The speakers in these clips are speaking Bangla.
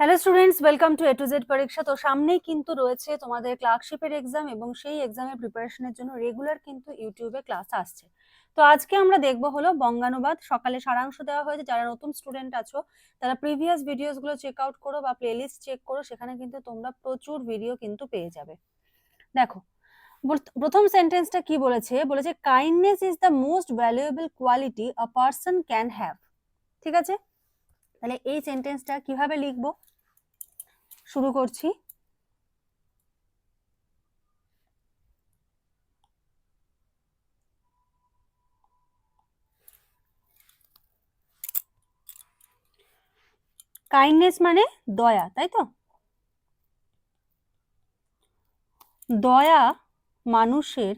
Hello students welcome to A to Z পরীক্ষা তো সামনেই কিন্তু রয়েছে তোমাদের ক্লার্কশিপের এক্সাম এবং সেই এক্সামের প্রিপারেশনের জন্য রেগুলার কিন্তু ইউটিউবে ক্লাস আসছে। তো আজকে আমরা দেখব হলো বঙ্গানুবাদ। সকালে সারাংশ দেওয়া হয়েছে। যারা নতুন স্টুডেন্ট আছো, তারা প্রিভিয়াস ভিডিওসগুলো চেক আউট করো বা প্লেলিস্ট চেক করো, সেখানে কিন্তু তোমরা প্রচুর ভিডিও কিন্তু পেয়ে যাবে। দেখো প্রথম সেন্টেন্সটা কি বলেছে? বলেছে kindness is the most valuable quality a person can have ঠিক আছে? তাহলে এই সেন্টেন্সটা কীভাবে লিখব? শুরু করছি। কাইন্ডনেস মানে দয়া তাই তো? দয়া মানুষের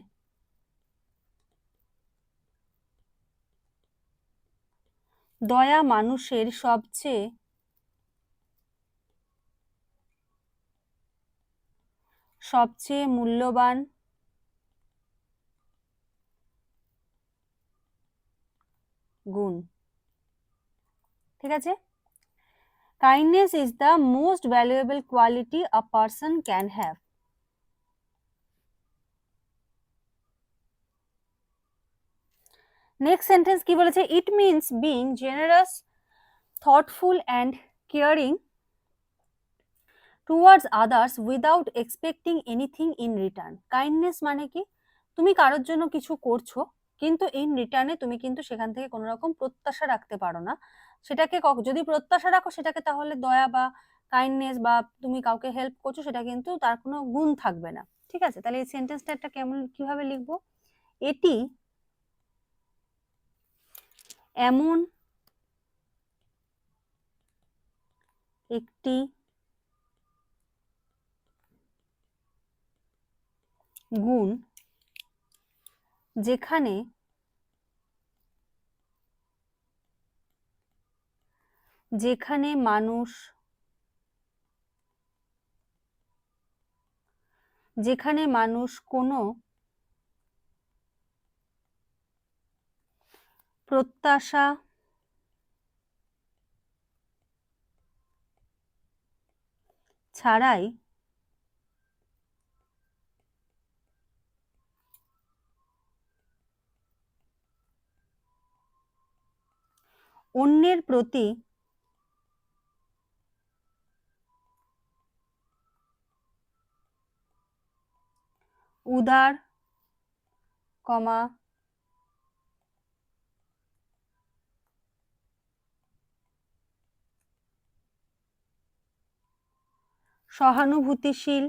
দয়া মানুষের সবচেয়ে সবচেয়ে মূল্যবান? গুণ। ঠিক আছে? Kindness is the most valuable quality a person can have next sentence কি বলেছে? It means being generous thoughtful and caring towards others without expecting anything in return kindness মানে কি? তুমি কারোর জন্য কিছু করছ, কিন্তু ইন রিটার্নে তুমি কিন্তু সেখান থেকে কোনো রকম প্রত্যাশা রাখতে পারো না। সেটাকে যদি প্রত্যাশা রাখো, সেটাকে তাহলে দয়া বা কাইন্ডনেস বা তুমি কাউকে হেল্প করছ, সেটা কিন্তু তার কোনো গুণ থাকবে না। ঠিক আছে? তাহলে এই সেন্টেন্সটা একটা কেমন, কীভাবে লিখব? এটি এমন একটি গুণ যেখানে যেখানে মানুষ যেখানে মানুষ কোনো প্রত্যাশা ছাড়াই অন্যের প্রতি উদার কমা সহানুভূতিশীল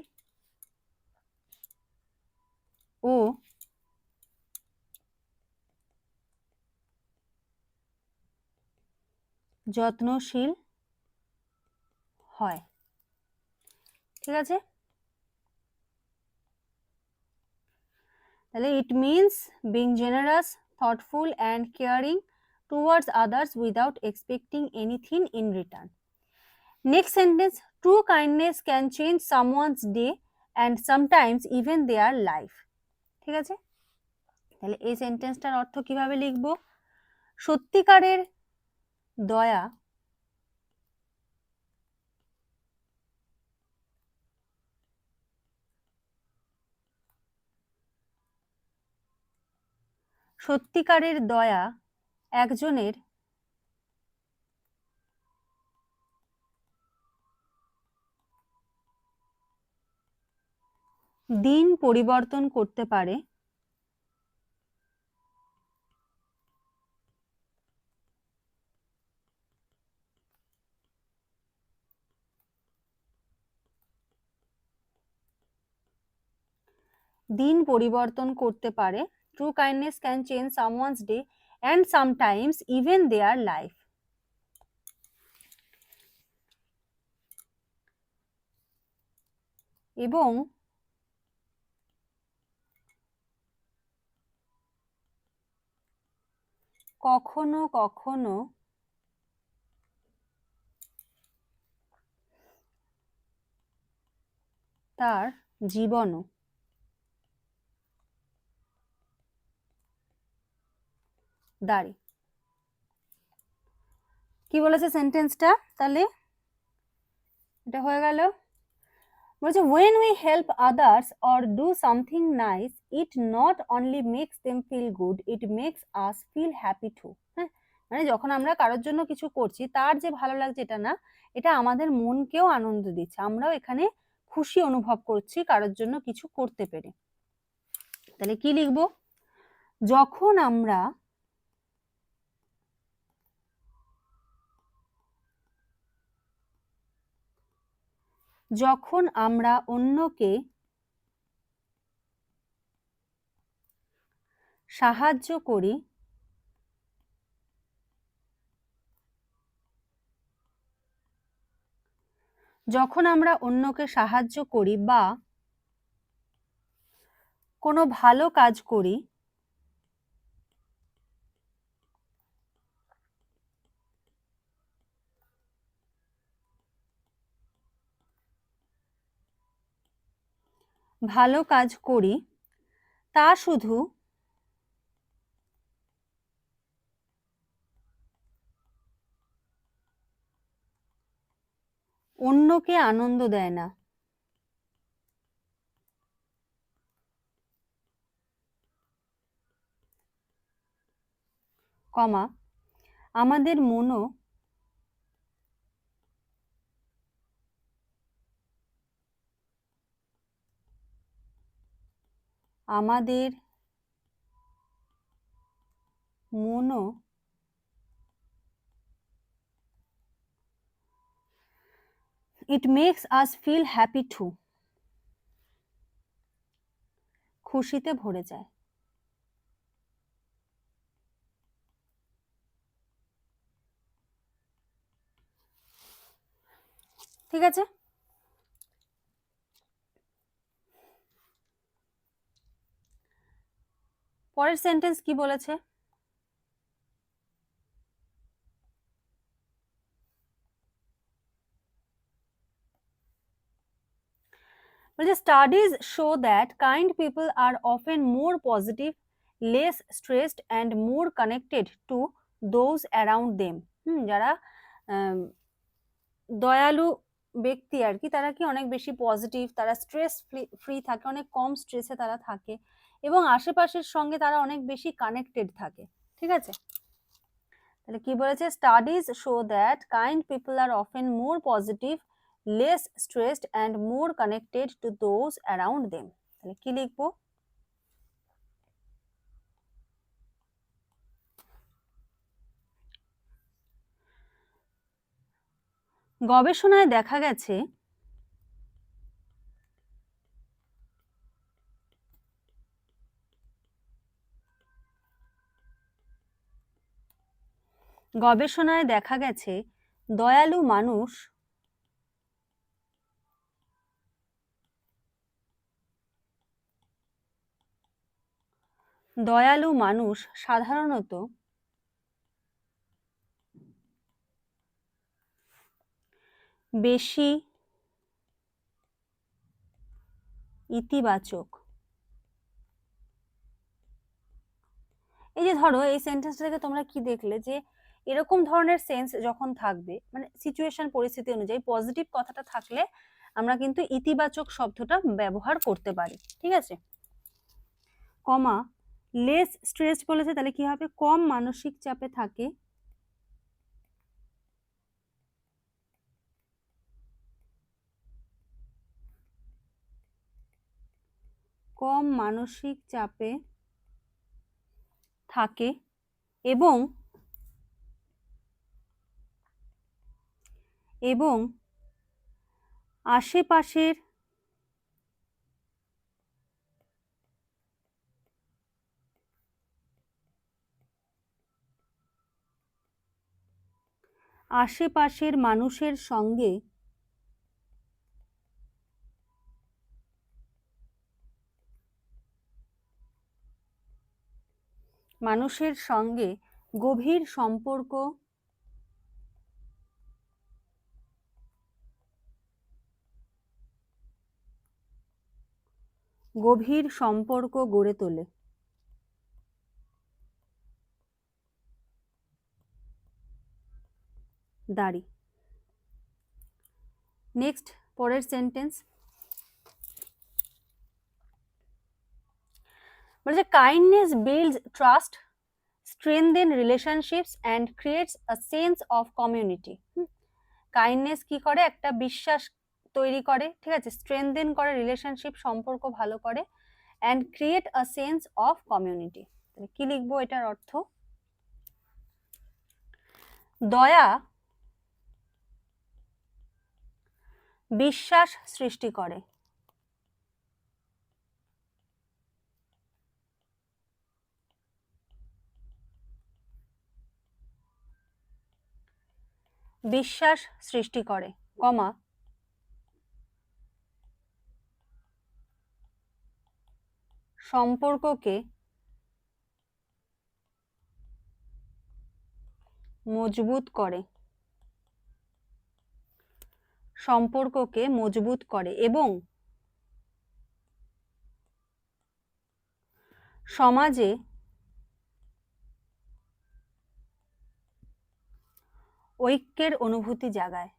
যত্নশীল হয়। ঠিক আছে? তাহলে it means being generous thoughtful and caring towards others without expecting anything in return next sentence true kindness can change someone's day and sometimes even their life ঠিক আছে? তাহলে এই সেন্টেন্সটার অর্থ কীভাবে লিখব? সত্যিকারের দয়া। সত্যিকারের দয়া একজনের দিন পরিবর্তন করতে পারে দিন পরিবর্তন করতে পারে। True kindness can change someone's day and sometimes even their life এবং কখনো কখনো তার জীবনও দাঁড়ে। কি বলেছে সেন্টেন্সটা তাহলে এটা হয়ে গেল। বলছে when we help others or do something nice it not only makes them feel good it makes us feel happy too হ্যাঁ? মানে যখন আমরা কারোর জন্য কিছু করছি, তার যে ভালো লাগছে এটা না, এটা আমাদের মনকেও আনন্দ দিচ্ছে। আমরাও এখানে খুশি অনুভব করছি কারোর জন্য কিছু করতে পেরে। তাহলে কি লিখব? যখন আমরা যখন আমরা অন্যকে সাহায্য করি, যখন আমরা অন্যকে সাহায্য করি বা কোনো ভালো কাজ করি ভালো কাজ করি তা শুধু অন্যকে আনন্দ দেয় না। কমা আমাদের মনও আমাদের মনও it makes us feel happy too খুশিতে ভরে যায়। ঠিক আছে? পরের সেন্টেন্স কি বলেছে? বলছে studies show that kind people are often more positive less stressed and more connected to those around them hmm, যারা দয়ালু ব্যক্তি আর কি, তারা কি অনেক বেশি পজিটিভ তারা স্ট্রেস ফ্রি থাকে, অনেক কম স্ট্রেসে তারা থাকে। এবং আশেপাশের সঙ্গে তারা অনেক বেশি কানেক্টেড থাকে। ঠিক আছে? তাহলে কি বলেছে? Studies show that kind people are often more positive less stressed and more connected to those around them তাহলে কি লিখব? গবেষণায় দেখা গেছে গবেষণায় দেখা গেছে, দয়ালু মানুষ দয়ালু মানুষ সাধারণত বেশি ইতিবাচক। এই যে ধরো, এই সেন্টেন্স থেকে তোমরা কি দেখলে যে এরকম ধরনের সেন্স যখন থাকবে মানে সিচুয়েশন পরিস্থিতি অনুযায়ী পজিটিভ কথাটা থাকলে আমরা কিন্তু ইতিবাচক শব্দটা ব্যবহার করতে পারি, ঠিক আছে? কমা লেস স্ট্রেস বলেছে, তাহলে কি হবে? কম মানসিক চাপে থাকে। কম মানসিক চাপে থাকে এবং এবং আশেপাশের আশেপাশের মানুষের সঙ্গে মানুষের সঙ্গে গভীর সম্পর্ক গভীর সম্পর্ক গড়ে তোলে। দাড়ি। নেক্সট পরের সেন্টেন্স বলছে kindness builds trust strengthen relationships and creates a sense of community kindness কি করে? একটা বিশ্বাস তৈরি করে, ঠিক আছে? স্ট্রেনদেন করে রিলেশনশিপ সম্পর্ক ভালো করে and create a sense of community কি লিখব এটার অর্থ? দয়া, বিশ্বাস সৃষ্টি করে। বিশ্বাস সৃষ্টি করে, কমা সম্পর্ককে মজবুত করে। সম্পর্ককে মজবুত করে এবং সমাজে ঐক্যের অনুভূতি জাগায়।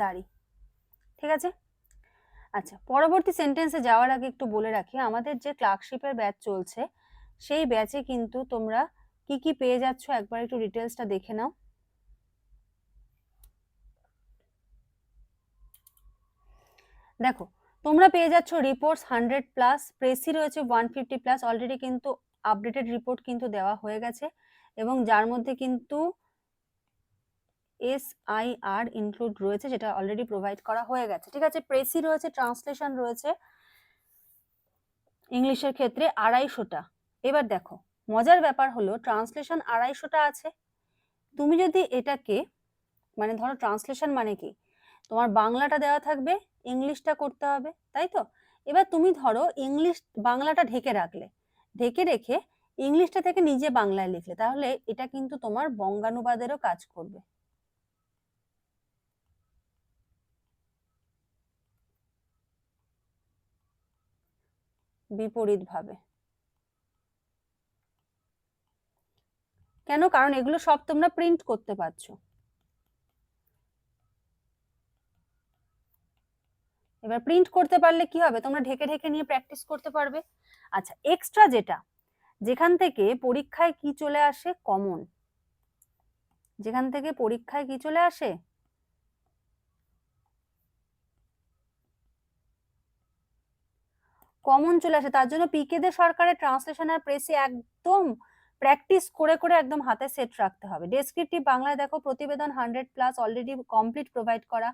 দাড়ি। ঠিক আছে? আচ্ছা পরবর্তী সেন্টেন্সে যাওয়ার আগে একটু বলে রাখি, আমাদের যে ক্লার্কশিপের ব্যাচ চলছে, সেই ব্যাচে কিন্তু তোমরা কি কি পেয়ে যাচ্ছ একবার একটু ডিটেলসটা দেখে নাও। দেখো, তোমরা পেয়ে যাচ্ছ রিপোর্টস হান্ড্রেড প্লাস প্রেসি রয়েছে ওয়ান ফিফটি প্লাস অলরেডি কিন্তু আপডেটেড রিপোর্ট কিন্তু দেওয়া হয়ে গেছে এবং যার মধ্যে কিন্তু এস আই আর ইনক্লুড রয়েছে, যেটা অলরেডি প্রোভাইড করা হয়ে গেছে। ঠিক আছে? প্রেসি রয়েছে ট্রান্সলেশন রয়েছে, ইংলিশের ক্ষেত্রে আড়াইশোটা। এবার দেখো, মজার ব্যাপার হলো ট্রান্সলেশন আড়াইশোটা আছে। তুমি যদি এটাকে মানে ধরো ট্রান্সলেশন মানে কি? তোমার বাংলাটা দেওয়া থাকবে, ইংলিশটা করতে হবে, তাই তো? এবার তুমি ধরো ইংলিশ, বাংলাটা ঢেকে রাখলে। ঢেকে রেখে ইংলিশটা থেকে নিজে বাংলায় লিখলে, তাহলে এটা কিন্তু তোমার বঙ্গানুবাদেরও কাজ করবে। বিপরীতভাবে। কেন? কারণ এগুলো সব তোমরা প্রিন্ট করতে পারছ। এবার প্রিন্ট করতে পারলে কি হবে? তোমরা ঢেকে ঢেকে নিয়ে প্র্যাকটিস করতে পারবে। আচ্ছা এক্সট্রা যেটা, যেখান থেকে পরীক্ষায় কি চলে আসে? কমন যেখান থেকে পরীক্ষায় কি চলে আসে? কমন চলে আসে। তার জন্য পিকে দে সরকারের ট্রান্সলেশন আর প্রেসে একদম প্র্যাকটিস করে করে একদম হাতে সেট রাখতে হবে। ডেসক্রিপটিভ বাংলায় দেখো, প্রতিবেদন hundred plus already complete provide করা।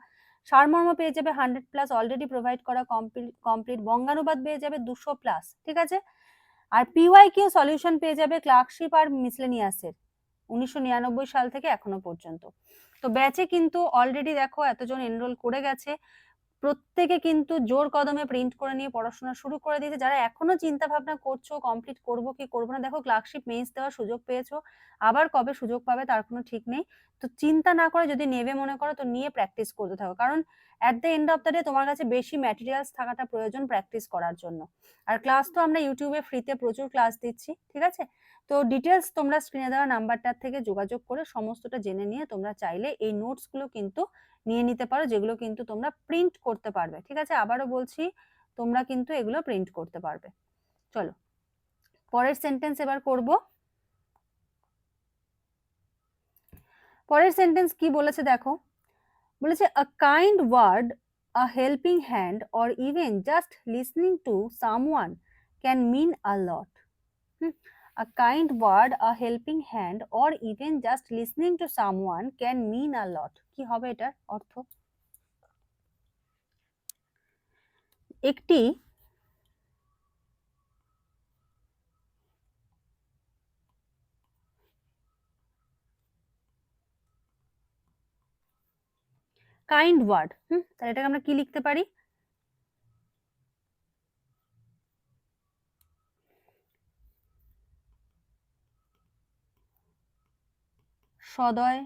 সারমর্ম পেয়ে যাবে হান্ড্রেড প্লাস অলরেডি প্রোভাইড করা কমপ্লিট বঙ্গানুবাদ পেয়ে যাবে দুশো প্লাস ঠিক আছে? আর পিওয়াই কিউ সলিউশন পেয়ে যাবে ক্লার্কশিপ আর মিসলেনিয়াসের উনিশশো নিরানব্বই সাল থেকে এখনও পর্যন্ত। তো ব্যাচে কিন্তু অলরেডি দেখো, এতজন এনরোল করে গেছে। প্রত্যেকে কিন্তু জোর কদমে প্রিন্ট করে নিয়ে পড়াশোনা শুরু করে দিয়েছে। যারা এখনও চিন্তা ভাবনা করছ কমপ্লিট করব কি করব না, দেখো ক্লার্কশিপ মেন্স দেওয়ার সুযোগ পেয়েছ। আবার কবে সুযোগ পাবে তার কোনো ঠিক নেই। তো চিন্তা না করে যদি নেবে মনে করো, তো নিয়ে প্র্যাকটিস করতে থাকো। কারণ at the end of the day তোমার কাছে বেশি ম্যাটেরিয়ালস থাকাটা প্রয়োজন প্র্যাকটিস করার জন্য। আর ক্লাস তো আমরা ইউটিউবে ফ্রিতে প্রচুর ক্লাস দিচ্ছি, ঠিক আছে? তো ডিটেলস তোমরা স্ক্রিনে দেওয়া নাম্বারটার থেকে যোগাযোগ করে সমস্তটা জেনে নিয়ে তোমরা চাইলে এই নোটসগুলো কিন্তু নিয়ে নিতে পারো, যেগুলো কিন্তু তোমরা প্রিন্ট করতে পারবে। ঠিক আছে? আবারও বলছি, তোমরা কিন্তু এগুলো প্রিন্ট করতে পারবে। চলো, পরের সেন্টেন্স এবার করব। পরের সেন্টেন্স কি বলেছে দেখো? বলেছে a kind word a helping hand or even just listening to someone can mean a lot a kind word a helping hand or even just listening to someone can mean a lot কি হবে এটার অর্থ একটি কাইন্ড ওয়ার্ড হুম তাহলে এটাকে আমরা কি লিখতে পারি সদয়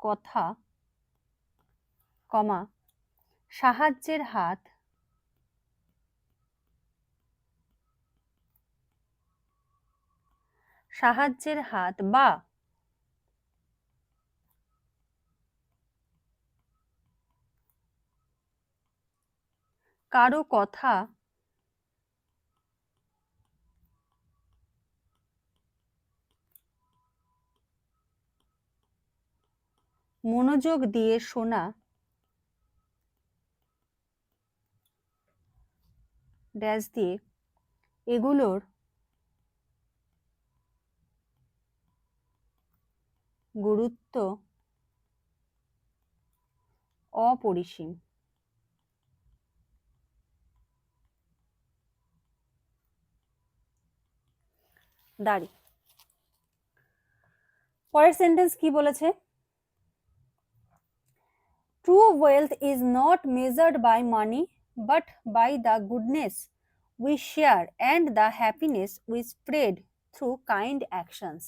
কথা কমা সাহায্যের হাত সাহায্যের হাত বা কারও কথা মনোযোগ দিয়ে শোনা। ড্যাশ দিয়ে এগুলোর গুরুত্ব অপরিসীম। দাঁড়ি। পরের সেন্টেন্স কি বলেছে? True wealth is not measured by money but by the goodness we share and the happiness we spread through kind actions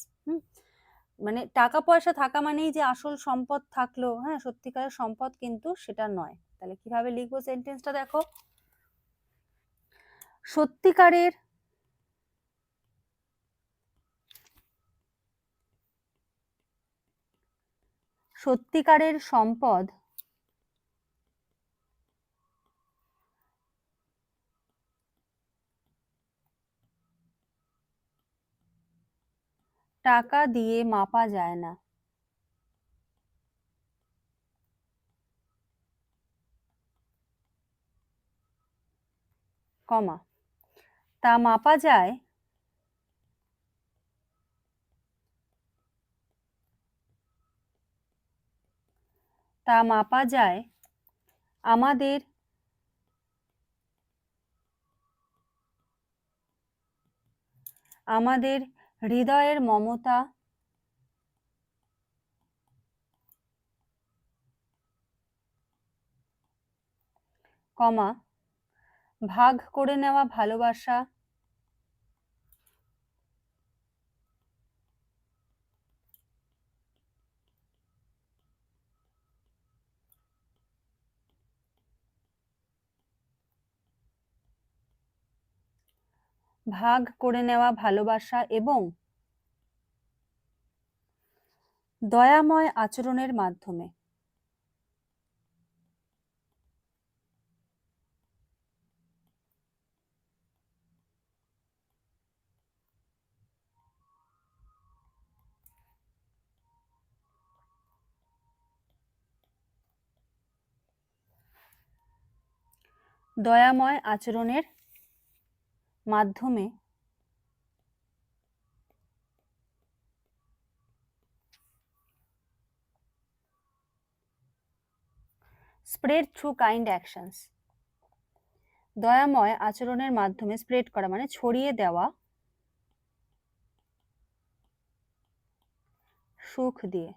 মানে টাকা পয়সা থাকা মানেই যে আসল সম্পদ থাকল হ্যাঁ সত্যিকারের সম্পদ কিন্তু সেটা নয়। তাহলে কীভাবে লিখব সেন্টেন্সটা দেখো? সত্যিকারের সত্যিকারের সম্পদ টাকা দিয়ে মাপা যায় না। কমা। তা মাপা যায় তা মাপা যায় আমাদের আমাদের হৃদয়ের মমতা। কমা ভাগ করে নেওয়া ভালোবাসা। ভাগ করে নেওয়া ভালোবাসা এবং দয়াময় আচরণের মাধ্যমে। দয়াময় আচরণের মাধ্যমে স্প্রেড থ্রু কাইন্ড অ্যাকশনস দয়াময় আচরণের মাধ্যমে স্প্রেড করা মানে ছড়িয়ে দেওয়া, সুখ দিয়ে।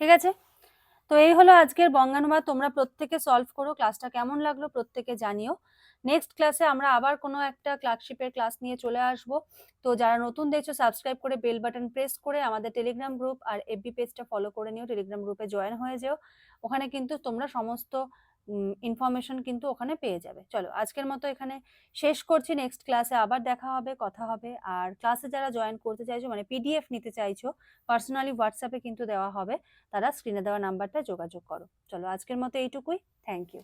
ঠিক আছে? তো এই হলো আজকের বঙ্গানুবাদ। তোমরা প্রত্যেকে সলভ করো ক্লাসটা কেমন লাগল প্রত্যেকে জানিও। নেক্সট ক্লাসে আমরা আবার কোনো একটা ক্লার্কশিপের ক্লাস নিয়ে চলে আসব। তো যারা নতুন দেখছ সাবস্ক্রাইব করে বেল বাটন প্রেস করে আমাদের টেলিগ্রাম গ্রুপ আর এফবি পেজটা ফলো করে নিও। টেলিগ্রাম গ্রুপে জয়েন হয়ে যেও। ওখানে কিন্তু তোমরা সমস্ত ইনফরমেশন কিন্তু ওখানে পেয়ে যাবে। চলো, আজকের মতো এখানে শেষ করছি। নেক্সট ক্লাসে আবার দেখা হবে, কথা হবে। আর ক্লাসে যারা জয়েন করতে চাইছো মানে পিডিএফ নিতে চাইছো পার্সোনালি হোয়াটসঅ্যাপে কিন্তু দেওয়া হবে। তারা স্ক্রিনে দেওয়া নাম্বারটা যোগাযোগ করো। চলো, আজকের মতো এইটুকুই। Thank you